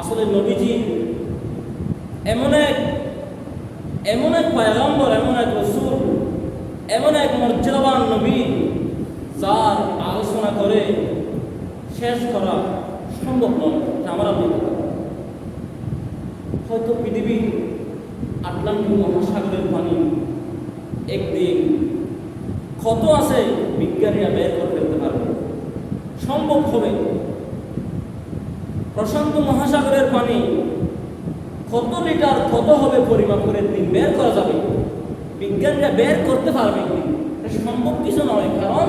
আসলে নবীজি এমন এক এমন এক পয়গম্বর, এমন এক রসুল, এমন এক মর্যাদাবান নবী যার আলোচনা করে শেষ করা সম্ভব নয় আমরা বলতে হয়তো পৃথিবীর আটলান্টিক মহাসাগরের পানি একদিন কত আছে বিজ্ঞানীরা বের করে ফেলতে পারবে। সম্ভব হবে প্রশান্ত মহাসাগরের পানি কত লিটার কত হবে পরিমাপ করে দিন বের করা যাবে? বিজ্ঞানীরা বের করতে পারবে সম্ভব কিছু নয়, কারণ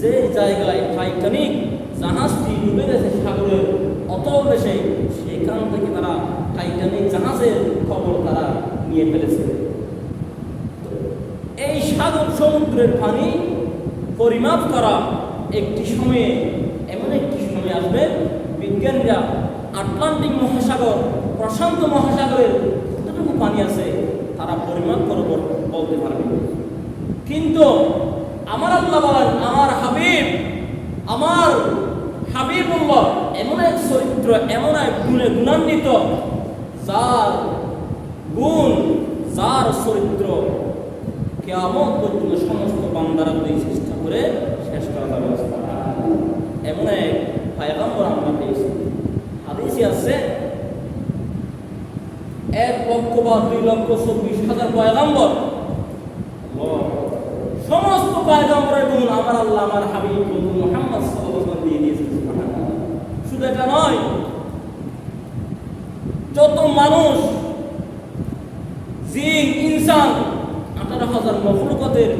যে জায়গায় টাইটানিক জাহাজটি ডুবে গেছে সাগরের অতল দেশে, সেখান থেকে তারা টাইটানিক জাহাজের খবর তারা নিয়ে ফেলেছে। এই সাগর সমুদ্রের পানি পরিমাপ করা একটি সময়ে, এমন একটি সময় আসবে বিজ্ঞানীরা আটলান্টিক মহাসাগর, প্রশান্ত মহাসাগরের কতটুকু পানি আছে, তারা পরিমাপ করে বল- বলতে পারবে। কিন্তু আমার আল্লাহ বলেন, আমার হাবিব, আমার হাবিবুল্লাহ এমন এক চরিত্র, এমন এক গুণে গুণান্বিত, যার গুণ, যার চরিত্র কেমন পর্যন্ত সমস্ত বান্দারা চেষ্টা করে, শেষ করা যাবে এমন এক পায়গাম্বর আমরা পেয়েছি হাদিসে আছে? এক লক্ষ বা দুই লক্ষ চব্বিশ হাজার পয়গাম্বর। সমস্ত পয়গাম্বরের গুণ আমার আল্লাহ, আমার হাবিব, বন্ধু মোহাম্মদ দিয়ে শুধু এটা নয়, যত মানুষ, জিন, ইনসান, আঠারো হাজার মখলুকতের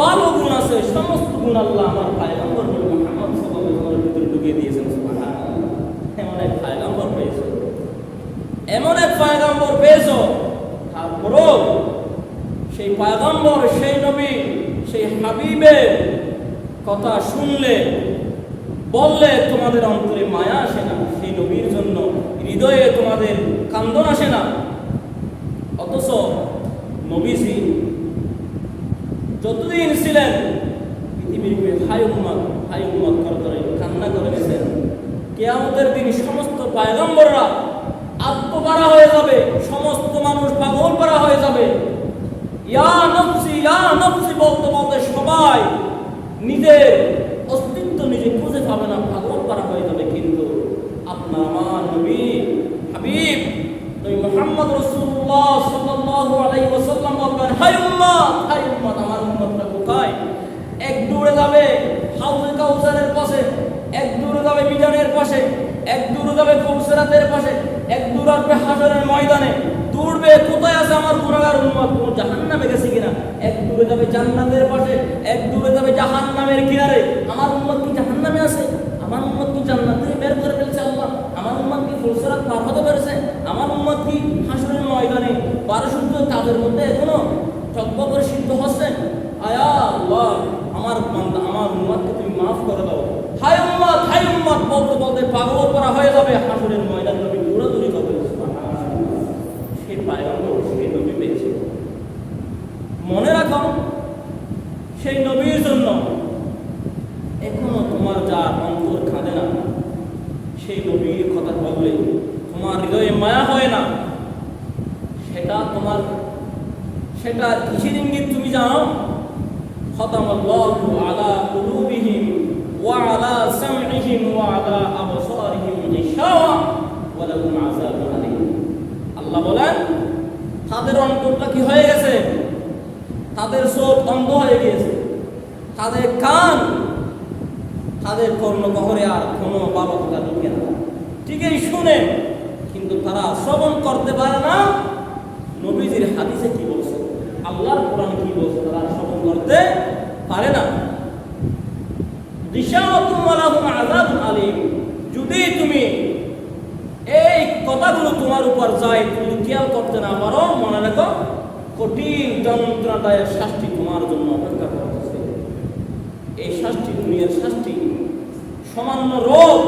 ভালো গুণ আছে, সমস্ত গুণ আল্লাহ আমার পায়গাম্বর মোহাম্মদ সাল্লাল্লাহু ভিতরে ঢুকিয়ে দিয়েছেন সুবহানাল্লাহ। এমন এক পায়গাম্বর পেয়েছ এমন এক পায়গাম্বর পেয়েছ, তারপরও সেই পায়গাম্বর, সেই নবী, সেই হাবিবের কথা শুনলে, বললে তোমাদের অন্তরে মায়া আসে না, সেই নবীর জন্য হৃদয়ে তোমাদের কান্দন আসে না। অথচ নবীজি যতদিন ছিলেন পৃথিবীর হাই উম্মত হাই উম্মত করে কান্না করে গেছেন, কেয়ামতের দিন সমস্ত পায়গম্বররা আত্মপারা হয়ে যাবে। সমস্ত মানুষ পাগল করা হয়ে যাবে। ইয়া নফসি ইয়া নফসি বলতে বলতে সবাই নিজের অস্তিত্ব নিজে খুঁজে পাবে না, পাগল করা হয়ে যাবে কিন্তু। আপনার আমার নবী, হাবিব, নবী মুহাম্মদ রাসূলুল্লাহ সাল্লাল্লাহু আলাইহি ওয়াসাল্লাম বলবেন হাই উম্মত হাই উম্মত, আমার উম্মতটা কোথায়? এক দূরে যাবে হাউজে কাউসারের পাশে, এক দূরে যাবে মিজানের পাশে এক দূরে যাবে কৌসরাতের পাশে, এক দূর আসবে হাসরের ময়দানে। দূরবে কোথায় আছে আমার গুণাগার উম্মত? কোন জাহান্নামে গেছে কিনা? এক দূরে যাবে জান্নাতের পাশে, এক দূরে যাবে জাহান্নামের কিনারে। আমার উন্মাদ কি জাহান্নামে আছে? আমার উম্মত কি জান্নাত থেকে বের করে ফেলছে আল্লাহ? আমার উম্মত কি ফুলসরাত পার হতে পেরেছে? আমার উম্মত কি হাসরের ময়দানে পারশুদ্ধ তাদের মধ্যে এখনও চক্র করে সিদ্ধ হচ্ছে? আয়া আল্লাহ, আমার আমার উম্মতকে তুমি মাফ করে দাও। হাই উম্মত হাই উম্মত, বলতে করা হয়ে যাবে। হাসরের ময়দান নবী দৌড়াদৌড়ি করবে। সেই পায়গাম্বর সেই নবী পেয়েছে মনে রাখো, সেই নবীর জন্য এখনও তোমার যা অন্তর কাঁদে না, সেই নবীর কথা বললে তোমার হৃদয়ে মায়া হয় না। সেটা তোমার, সেটা কিসের ইঙ্গিত তুমি জানো? খতম আল্লাহু আলা কুলুবিহিম। ওয়া আলা আবসারিহিম গিশাওয়া ওয়া লাহুম আযাবুন আলীম আল্লাহ বলেন, তাদের অন্তরটা কি হয়ে গেছে? তাদের চোখ অন্ধ হয়ে গিয়েছে। তাদের কান, তাদের কর্ণগহরে আর কোনো ভালো কথা ঢুকে না। ঠিকই শুনে, কিন্তু তারা শ্রবণ করতে পারে না। নবীজির হাদিসে কি বলছে? আল্লাহর কোরআন কি বলছে? তারা শ্রবণ করতে পারে না। যদি তুমি এই কথাগুলো তোমার উপর যায়, তুমি খেয়াল করতে না পারো, মনে রাখো, কঠিন যন্ত্রণাদায়ক শাস্তি তোমার জন্য অপেক্ষা করতেছে। এই শাস্তি, দুনিয়ার শাস্তি, সামান্য রোগ,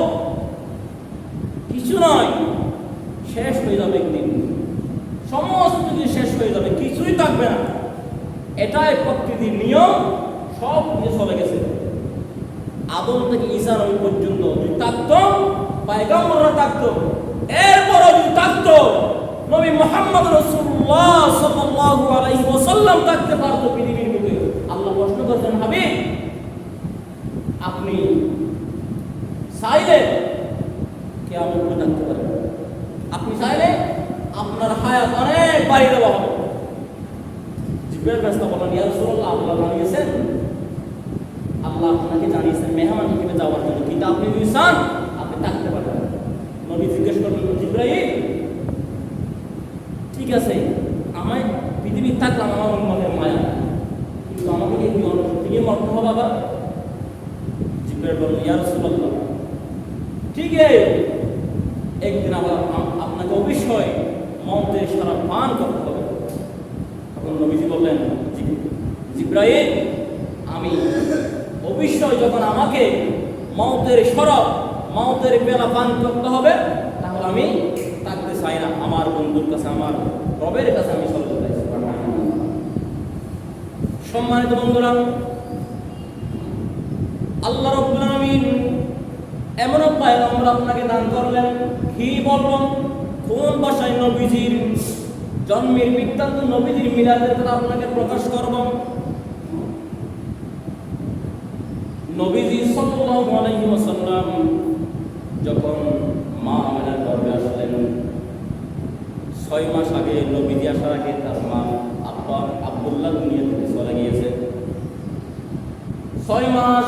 কিছু নয়, শেষ হয়ে যাবে একদিন। সমস্ত কিছু শেষ হয়ে যাবে, কিছুই থাকবে না। এটাই প্রকৃতির নিয়ম, সব কিছু চলে গেছে। আদম থেকে নবী পর্যন্ত থাকতো পায়গাম্বররা থাকতো এর মোহাম্মদ রসুল্লাহ সাল্লাল্লাহু আলাইহি ওয়াসাল্লাম থাকতে পারতো পৃথিবীর বুকে। আল্লাহ প্রশ্ন করছেন, হাবিব, আপনি চাইলে কেমন করে থাকতে পারেন। আপনি চাইলে আপনার হায়াত অনেক বাড়িয়ে দেওয়া হবে। ব্যস্ত বলেন আল্লাহ জানিয়েছেন আল্লাহ আপনাকে জানিয়েছেন, মেহমান হিসেবে যাওয়ার জন্য কিন্তু আপনি যদি চান, আপনি থাকতে পারবেন। নবী জিজ্ঞেস করলেন, জিব্রাইল, ঠিক আছে, আমায় পৃথিবীর থাকলাম, আমার মনে মায়া। কিন্তু আমাকে কি তুই অন্য থেকে মরতে হবে আবার? জিব্রাইল বললেন ইয়া রাসূলুল্লাহ, ঠিক আছে একদিন আবার আপনাকে অবশ্যই মন্ত্রের সারা পান করতে হবে। তখন নবীজি বললেন, "জি- জিব্রাইল, আমি অবশ্যই যখন আমাকে মৌতের সরব মৌতের পেলা পান করতে হবে, তাহলে আমি থাকতে চাই না। আমার বন্ধুর কাছে, আমার রবের কাছে আমি চলতে সম্মানিত বন্ধুরা, আল্লাহ রব্বুল আলামিন এমন পায়গাম্বর আপনাকে দান করলেন। কি বলব কোন ভাষায় নবীজির জন্মের বৃত্তান্ত নবীজির মিলাদের কথা আপনাকে প্রকাশ করব নবীজি সাল্লাল্লাহু আলাইহি ওয়াসাল্লাম যখন মা আমেনার গর্ভে আসলেন, ছয় মাস আগে নবীজি আসার আগে তার মা আব্বা আব্দুল্লাহ দুনিয়া থেকে চলে গিয়েছে। ছয় মাস,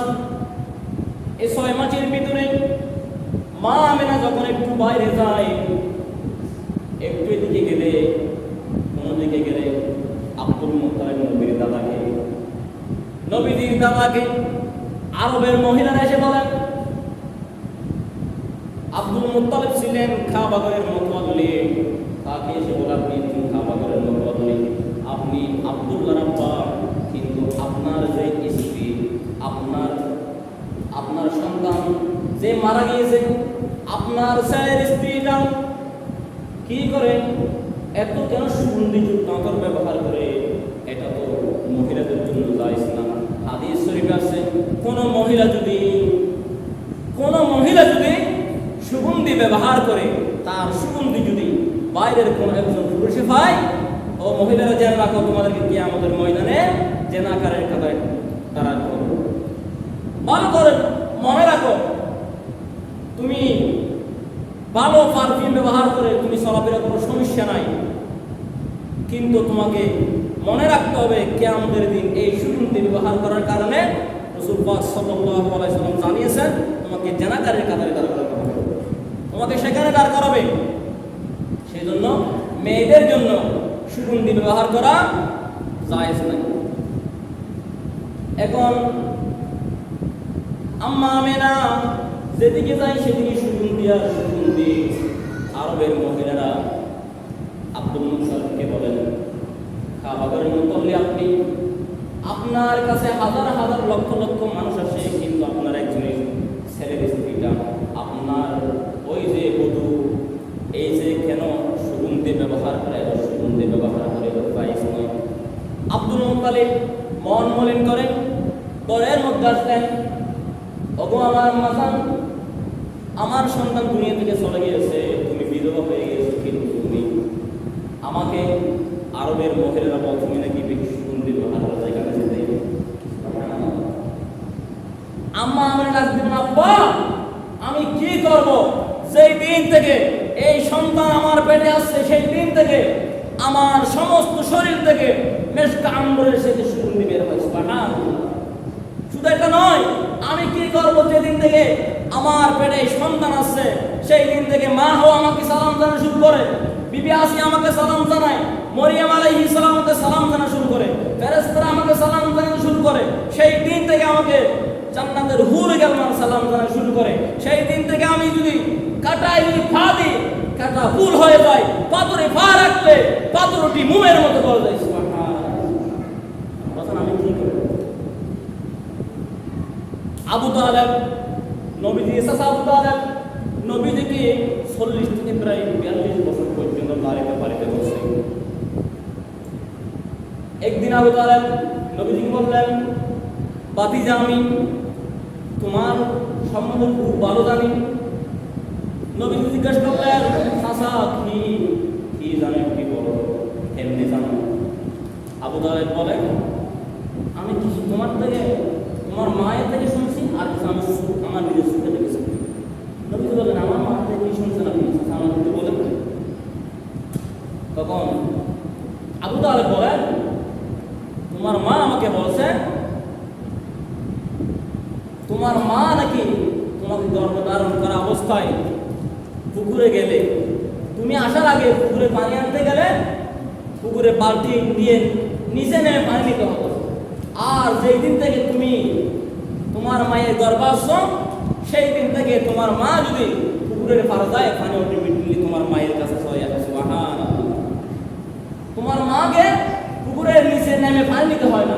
এই ছয় মাসের ভিতরে মা আমেনা যখন একটু বাইরে যায়, একটু এদিকে গেলে কোনো দিকে গেলে আব্দুল মুতালিব নবীর দাদাকে, নবীজির দাদাকে আরবের মহিলারা এসে বলেন, আব্দুল মুতালিব ছিলেন খাবাগরের মতওয়ালি তাকে এসে বলে, আপনি একজন খাবাগরের মতওয়ালি আপনি আব্দুল্লাহ রাব্বা কিন্তু আপনার যে স্ত্রী, আপনার আপনার সন্তান যে মারা গিয়েছে, আপনার ছেলের স্ত্রীটা কি করে? এত কেন সুগন্ধিযুক্ত ব্যবহার করে? এটা তো মহিলাদের জন্য জায়েজ না হাদিস শরীফ আছে, কোন মহিলা যদি, কোন মহিলা যদি সুগন্ধি ব্যবহার করে, তার সুগন্ধি যদি বাইরের কোন একজন পুরুষে পায়, ও মহিলারা যেন রাখো, তোমাদেরকে কি আমাদের ময়দানে জেনাকারের কাতায় তারা করবে। ভালো করে মনে রাখো, তুমি ভালো পারফিউম ব্যবহার করে তুমি চলাফেরা কোনো সমস্যা নাই, কিন্তু তোমাকে মনে রাখতে হবে, কেয়ামতের দিন এই সুগন্ধি ব্যবহার করার কারণে রসুল পাক সাল্লাল্লাহু জানিয়েছেন, তোমাকে জেনাকারের কাতারে দাঁড় করাতে হবে। তোমাকে সেখানে দাঁড় করাবে। সেই জন্য মেয়েদের জন্য সুগন্ধি ব্যবহার করা জায়েজ নাই এখন আম্মা আমেনা যেদিকে যাই সেদিকে সুগন্ধি আর সুগন্ধি আরবের মহিলারা আব্দুল মুসালকে বলেন খাবারের মতলে আপনি, আপনার কাছে হাজার হাজার লক্ষ লক্ষ মানুষ আসে, কিন্তু আপনার একজনের ছেলের স্ত্রীটা আপনার ওই যে বধূ, এই যে কেন সুগন্ধি ব্যবহার করে সুগন্ধি ব্যবহার করে বাইশ নয় আব্দুল মুতালিব মন মলিন করেন ঘরের মধ্যে আসলেন, ওগো আমার মাথান আমার সন্তান দুনিয়া থেকে চলে গিয়েছে, তুমি বিধবা হয়ে গেছো কিন্তু তুমি আমাকে আরবের মহিলারা তুমি নাকি যেতে আম্মা, আমার আব্বা, আমি কি করব? সেই দিন থেকে এই সন্তান আমার পেটে আসছে, সেই দিন থেকে আমার সমস্ত শরীর থেকে সুগন্ধি বের হয়, সুবহানাল্লাহ। শুধু নয়, আমি কি করব যেদিন থেকে আমার পেটে সন্তান আসছে, সেই দিন থেকে মা হো আমাকে সালাম জানা শুরু করে, বিবি আসি আমাকে সালাম জানায় মরিয়াম আলাইহিস সালামকে সালাম জানা শুরু করে। ফেরেশতারা আমাকে সালাম জানাতে শুরু করে। সেই দিন থেকে আমাকে জান্নাতের হুর গেলমান সালাম জানা শুরু করে। সেই দিন থেকে আমি যদি কাটাই যদি পা দিই, কাটা ভুল হয়ে যায়, পাথরে পা রাখলে পাথরটি মুমের মতো করে যায় আবু তালেব, নবীজি এসাস আবু তালেব। নবীজিকে চল্লিশ থেকে প্রায় বিয়াল্লিশ বছর পর্যন্ত বাড়িতে বাড়িতে বসে। একদিন আবু তালেব নবীজিকে বললেন বাতিজা আমি তোমার সম্বন্ধে খুব ভালো জানি। নবীজি জিজ্ঞাসা করলেন চাষা কি কি জানেন কি তালেব বলেন আমি কিছু তোমার থেকে তোমার মায়ের থেকে শুনছি আর কিছু আমি আমার নিজের সুখে দেখেছি। নবীজি বলেন আমার মা থেকে শুনছেন আপনি আচ্ছা, আমার বলেন তখন আবু তালেব বলেন তোমার মা আমাকে বলছে তোমার মা নাকি তোমাকে গর্ভধারণ করা অবস্থায় পুকুরে গেলে? তুমি আসার আগে পুকুরে পানি আনতে গেলে পুকুরে বালতি দিয়ে নিচে নেমে পানি নিতে হতো আর যেই দিন থেকে তুমি তোমার মায়ের গর্ভাশ্য সেই দিন থেকে তোমার মা যদি পুকুরের পাড়া যায়, পানি অটোমেটিকলি তোমার মায়ের কাছে তোমার মাকে পুকুরের নিচে নেমে পানি নিতে হয় না।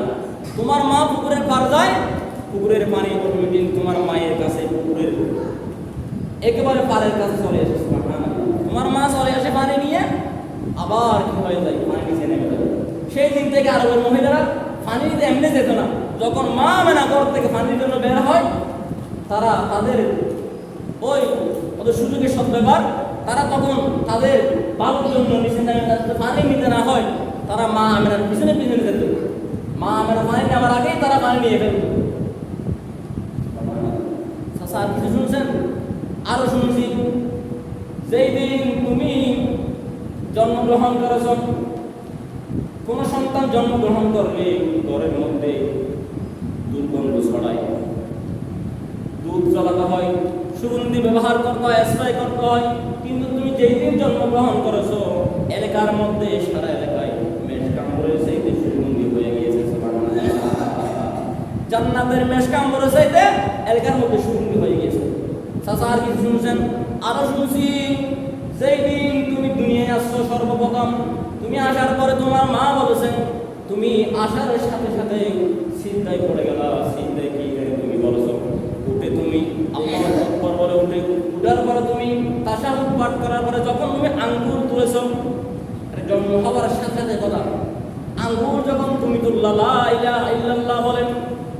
তোমার মা পুকুরের পার যায় পুকুরের পানি অটোমেটিক তোমার মায়ের কাছে পুকুরের একেবারে পাড়ের কাছে চলে আসে তোমার মা চলে আসে পানি নিয়ে, আবার কি হয়ে যায়? পানি নিচে নেমে যাবে সেই দিন থেকে আরবের মহিলারা পানি নিতে এমনি যেত না। যখন মা মেনা ঘর থেকে পানির জন্য বের হয়, তারা তাদের ওই ওদের সুযোগের সদ্ব্যবহার তারা তখন তাদের বাবুর জন্য নিচে নেমে যাতে পানি নিতে না হয়, তারা মা আমেরার পিছনে পিছনে যেত। মা আমেরা পানি নেওয়ার আগেই তারা পানি নিয়ে ফেলত। আর কিছু শুনছেন? আরও শুনছি। যেই দিন তুমি জন্মগ্রহণ করেছ, কোন সন্তান জন্মগ্রহণ করলে ঘরের মধ্যে। দুর্গন্ধ ছড়ায়। দুধ জ্বালাতে হয়, সুগন্ধি ব্যবহার করতে হয় স্প্রে করতে হয়। কিন্তু তুমি যেই দিন জন্মগ্রহণ করেছ, এলাকার মধ্যে সারা এলাকায় মেষ কামড়ে সেই দিন সুগন্ধি হয়ে গিয়েছে জান্নাতের মেষ কামড়ে চাইতে এলাকার মধ্যে সুগন্ধি চাচা আর কিছু শুনছেন আরও শুনছি, যেই দিন তুমি দুনিয়ায় আসছো সর্বপ্রথম, তুমি আসার পরে তোমার মা বলেছেন, তুমি আসার সাথে সাথে চিন্তায় পড়ে গেল। চিন্তায় কি তুমি বলেছ। উঠে তুমি আল্লাহ বলে উঠে, উঠার পরে তুমি তাশাহুদ পাঠ করার পরে যখন তুমি আঙ্গুর তুলেছো জন্ম হওয়ার সাথে সাথে কথা। আঙ্গুর যখন তুমি তুললা, লা ইলাহা ইল্লাল্লাহ বলেন,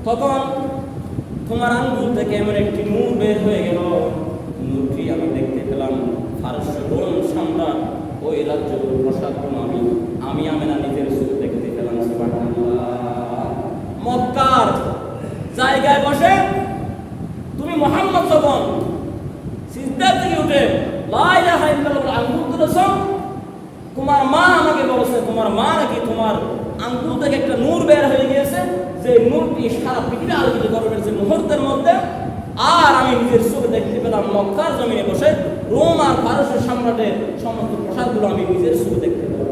তখন তোমার আঙ্গুল থেকে এমন একটি নূর বের হয়ে গেল। নূরটি আমি দেখতে পেলাম ফারস্য রোম সম্রাট ওই রাজ্য প্রসাদ আমি আমি আমেনা নিজের চোখ দেখতে পেলাম সুবহানাল্লাহ। মক্কার জায়গায় বসে তুমি মোহাম্মদ যখন সিজদা থেকে উঠে লা ইলাহা ইল্লাল্লাহ আঙ্গুল তুলেছ তোমার মা আমাকে বলেছে তোমার মা নাকি তোমার আঙ্গুল থেকে একটা নূর বের হয়ে গিয়েছে যে নূরটি সারা পৃথিবী আলোকিত করবে যে মুহূর্তের মধ্যে আর আমি নিজের চোখে দেখতে পেলাম মক্কার জমিনে বসে রোম পারস্য সম্রাটের সমস্ত প্রসাদগুলো আমি নিজের চোখে দেখতে পেলাম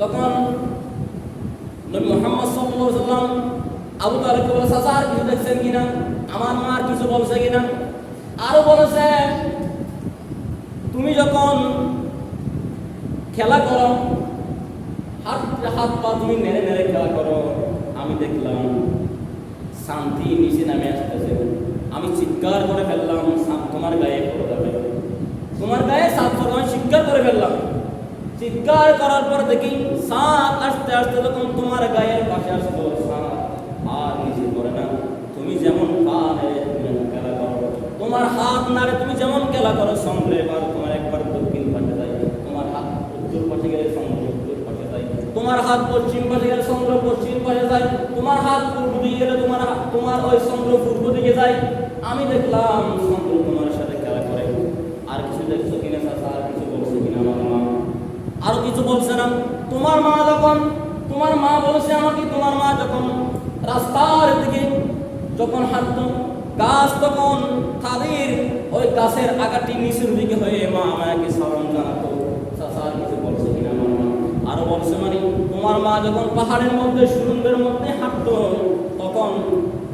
তখন নবী মোহাম্মদ সাল্লাম আবু বলে চাচা কিছু দেখছেন কিনা? আমার মা আর কিছু বলছে কিনা? আরও বলেছে, তুমি যখন খেলা করো, হাত হাত পা তুমি নেড়ে নেড়ে খেলা করো, আমি দেখলাম শান্তি নিচে নামে আসতেছে। আমি চিৎকার করে ফেললাম তোমার গায়ে পড়ে যাবে। তোমার গায়ে সাপ পড়ে, আমি চিৎকার করে ফেললাম। চিৎকার করার পর দেখি সাপ আসতে আসতে যখন তোমার গায়ের পাশে আসতো সাপ আর নিচে পড়ে না। তুমি যেমন পা খেলা করো, তোমার হাত নাড়ে তুমি যেমন খেলা করো সঙ্গে এবার তোমার একবার দক্ষিণ পাশে যায়। তোমার হাত উত্তর পাশে গেলে সঙ্গে উত্তর পাশে যায়। তোমার হাত পশ্চিম পাশে গেলে চন্দ্র পশ্চিম পাশে যায়। তোমার হাত পূর্ব দিকে গেলে তোমার তোমার ওই চন্দ্র পূর্ব দিকে যায়। আমি দেখলাম তোমার সাথে খেলা করে। আর কিছু দেখছ কিনা চাচা, আর কিছু বলছো কিনা আমার মা? আরও কিছু বলছে না? তোমার মা যখন, তোমার মা বলছে আমাকে, তোমার মা যখন রাস্তার দিকে যখন হাঁটতো, গাছ তখন তাদের ওই গাছের আগাটি নিচের দিকে হয়ে মা আমাকে সালাম জানাতো। চাচা, আর কিছু বলছে কিনা আমার মা? আরও বলছে মানে তোমার মা যখন পাহাড়ের মধ্যে, সুরঙ্গের মধ্যে হাঁটতো, তখন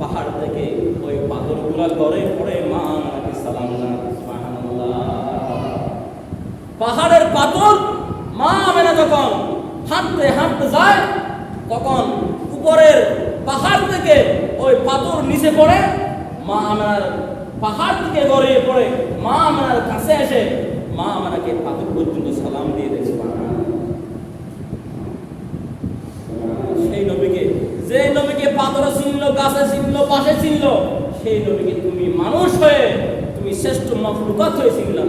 পাহাড় থেকে পাথরগুলা গড়ে পড়ে মা আমাকে সালাম পাহাড়ের পাথর মা আমেনা যখন হাঁটতে হাঁটতে যায়, তখন উপরের পাহাড় থেকে ওই পাথর নিচে পড়ে, মা আমেনার পাহাড় থেকে গড়িয়ে পড়ে, মা আমেনার কাছে এসে মা আমেনাকে পাথর পর্যন্ত সালাম দিয়ে দিয়েছে সেই নবীকে যে নবীকে পাথরে চিনল গাছে চিনল পাশে চিনল সেই নবীকে তুমি মানুষ হয়ে তুমি শ্রেষ্ঠ মখলুকাত হয়ে চিনলাম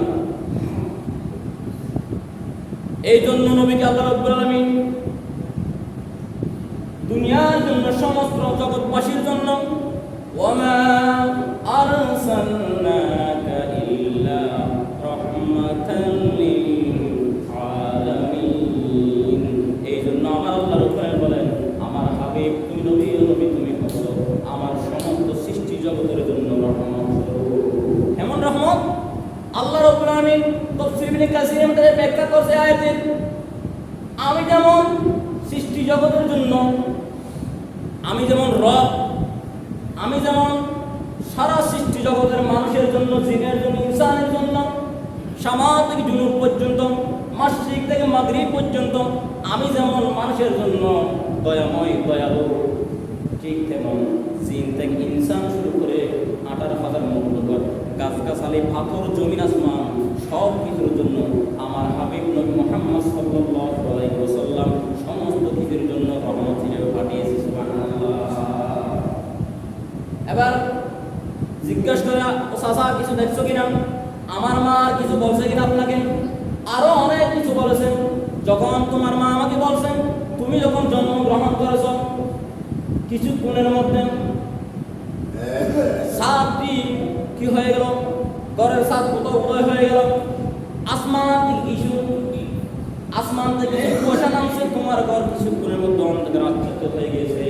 এই জন্য নবীকে আল্লাহ রাব্বুল আলামিন দুনিয়ার জন্য, সমস্ত জগৎবাসীর জন্য ওয়ামা আরসালনাকা ইল্লা রাহমাতান লিল আলামিন এই জন্য আমার আল্লাহর উপরে বলেন আমার হাবিব তুমি নবী ও নবী তুমি হলো আমার সমস্ত সৃষ্টি জগতের জন্য রহমত এমন রহমত আল্লাহ রাব্বুল আলামিন তাফসীর ইবনে কাসিরের মধ্যে ব্যাখ্যা করছে আয়াতের আমি যেমন সৃষ্টি জগতের জন্য, আমি যেমন রব, আমি যেমন সারা সৃষ্টি জগতের মানুষের জন্য, জিনের জন্য, ইনসানের জন্য, সামাল থেকে জুনুব পর্যন্ত মাসিক থেকে মাগরিব পর্যন্ত, আমি যেমন মানুষের জন্য দয়াময়, দয়ালু, ঠিক তেমন জিন থেকে ইনসান শুরু করে আঠারো হাজার মহব্বত গাছগাছালি পাথর জমিন আসমান সব কিছুর জন্য আমার হাবিব নবী মোহাম্মদ ওয়াসাল্লাম সমস্ত কিছুর জন্য রহমত হিসেবে পাঠিয়েছি এবার জিজ্ঞাসা করা ও চাচা কিছু দেখছ কিনা? আমার মা কিছু বলছে কিনা আপনাকে? আরও অনেক কিছু বলেছেন যখন তোমার মা আমাকে বলছেন তুমি যখন জন্মগ্রহণ করেছ কিছু কিছুক্ষণের মধ্যে সাতটি কি হয়ে গেল? ঘরের সাত কোথাও উদয় হয়ে গেল। আসমান থেকে কিছু আসমান থেকে কুয়াশা নামছে, তোমার ঘর কিছুক্ষণের মধ্যে অন্ধকার হয়ে গেছে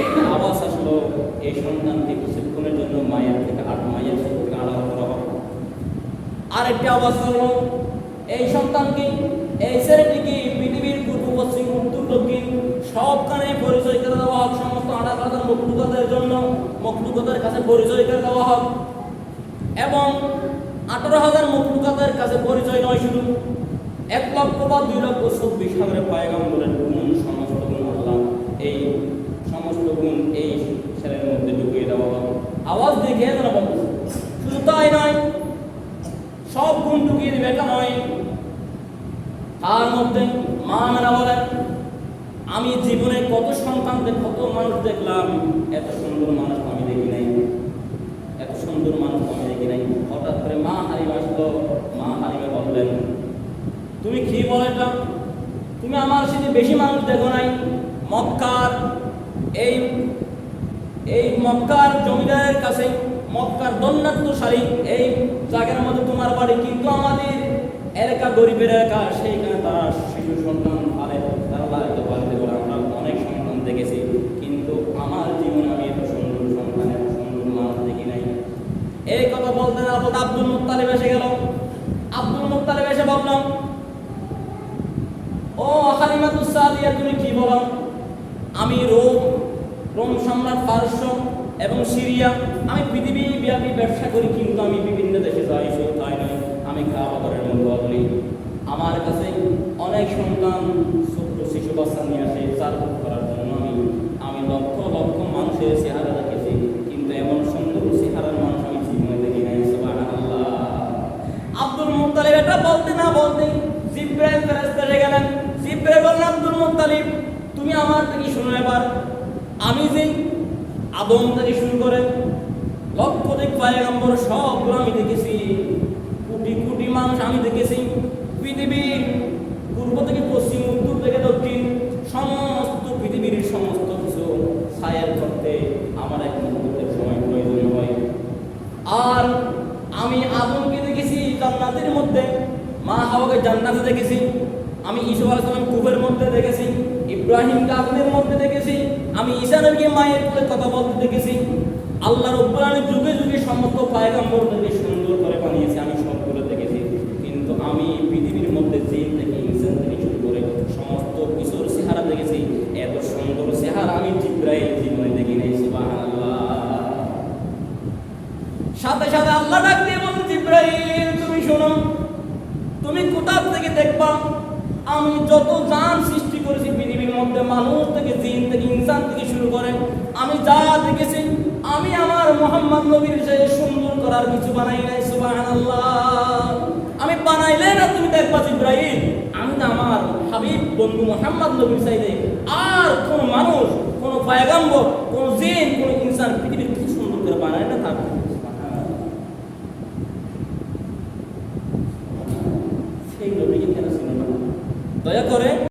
একটা আসলো, এই সন্তানকে কিছুক্ষণের জন্য মায়ের থেকে আট মায়ের থেকে আলাদা করা হবে? আওয়াজ হলো এই সন্তানকে এই ছেলেটিকে পূর্ব পশ্চিম উত্তর দক্ষিণ সবখানে পরিচয় করে দেওয়া হোক। সমস্ত আঠারো হাজার মকলুকতের জন্য মকলুকতের কাছে পরিচয় করে দেওয়া হোক এবং আঠারো হাজার মকলুকাতের কাছে পরিচয় নয়, শুধু এক লক্ষ বা দুই লক্ষ চব্বিশ হাজারের পায়গাম্বরের গুণ সমস্ত গুণ আল্লাহ এই সমস্ত গুণ এই ছেলের মধ্যে ঢুকিয়ে দেওয়া হবে আওয়াজ দেখে তারা শুধু তাই নয়, সব গুণ ঢুকিয়ে দেবে এটা নয়। তার মধ্যে মা মেরা বলেন, আমি জীবনে কত সন্তানদের কত মানুষ দেখলাম, এত সুন্দর মানুষ আমি দেখি নাই। এত সুন্দর মানুষ আমি দেখি নাই। হঠাৎ করে মা হারিমা আসলো। মা হারিমা বললেন, তুমি কি বলো এটা? তুমি আমার সাথে বেশি মানুষ দেখো নাই। মক্কার এই এই মক্কার জমিদারের কাছে, মক্কার দন্ডাত্মশালী এই জায়গার মধ্যে তোমার বাড়ি, কিন্তু আমাদের এলাকা গরিবের এলাকা, সেইখানে সন্তান পালে তারা লালিত পালিত করে আমরা অনেক সন্তান দেখেছি, কিন্তু আমার জীবনে আমি এত সুন্দর সন্তান, এত সুন্দর মানুষ দেখি নাই। এই কথা বলতে না বলতে আব্দুল মুত্তালিব এসে গেল। আব্দুল মুত্তালিব এসে বললাম ও হালিমাতুস সাদিয়া, তুমি কি বলো? আমি রোম রোম সম্রাট পারস্য এবং সিরিয়া, আমি পৃথিবী ব্যাপী ব্যবসা করি, কিন্তু আমি বিভিন্ন দেশে যাই, শুধু তাই নয়, আমি খাওয়া দাওয়ার মধ্যে বলি আমার কাছে অনেক সন্তান, ছোট্ট শিশু বাচ্চা নিয়ে আসে, চার করার জন্য আমি আমি লক্ষ লক্ষ মানুষের চেহারা দেখেছি, কিন্তু এমন সুন্দর চেহারার মানুষ আমি জীবনে দেখি নাই আব্দুল মুত্তালিব এটা বলতে না বলতে গেলেন। বললেন, আব্দুল তুমি আমার থেকে শুনো এবার। আমি যে আদম থেকে শুরু করে লক্ষ দিক পায়গাম্বর সবগুলো আমি দেখেছি। কোটি কোটি মানুষ আমি দেখেছি পৃথিবীর পূর্ব থেকে পশ্চিম উত্তর থেকে দক্ষিণ সমস্ত পৃথিবীর সমস্ত কিছু ছায়ের করতে আমার এক মুহূর্তের সময় প্রয়োজন হয় আর আমি আদমকে দেখেছি জান্নাতের মধ্যে মা হাওয়াকে জান্নাতে দেখেছি, আমি ঈসা আলাইহিস কুবের মধ্যে দেখেছি ইব্রাহিম আগুনের মধ্যে দেখেছি, আমি ঈসা নবীকে মায়ের কোলে কথা বলতে দেখেছি। আল্লাহ রব্বুল যুগে যুগে সমস্ত পয়গম্বরদেরকে সুন্দর করে বানিয়েছে, আমি সবগুলো দেখেছি। কিন্তু আমি পৃথিবীর মধ্যে জিন থেকে ইনসান থেকে শুরু করে সমস্ত কিছুর চেহারা দেখেছি। এত সুন্দর চেহারা আমি জিব্রাইল জীবনে দেখি নাই, সুবহানাল্লাহ। সাথে সাথে আল্লাহ ডাক দিয়ে বলল জিব্রাইল, তুমি শোনো। তুমি কোথা থেকে দেখবা? আমি যত জান সৃষ্টি করেছি পৃথিবীর মধ্যে, মানুষ থেকে, জিন থেকে, ইনসান থেকে শুরু করে, আমি যা দেখেছি, আমি আমার মোহাম্মদ নবীর যে সুন্দর করার কিছু বানাই নাই, সুবহানাল্লাহ। আমি বানাইলে না তুমি দেখবা জিব্রাইল? আমি তো আমার হাবিব, বন্ধু মোহাম্মদ নবীর চাইলে আর কোন মানুষ, কোন পয়গাম্বর, কোন জিন, কোন ইনসান পৃথিবীর কিছু সুন্দর করে বানায় না থাকবে সেই নবীকে কেন ছিল না দয়া করে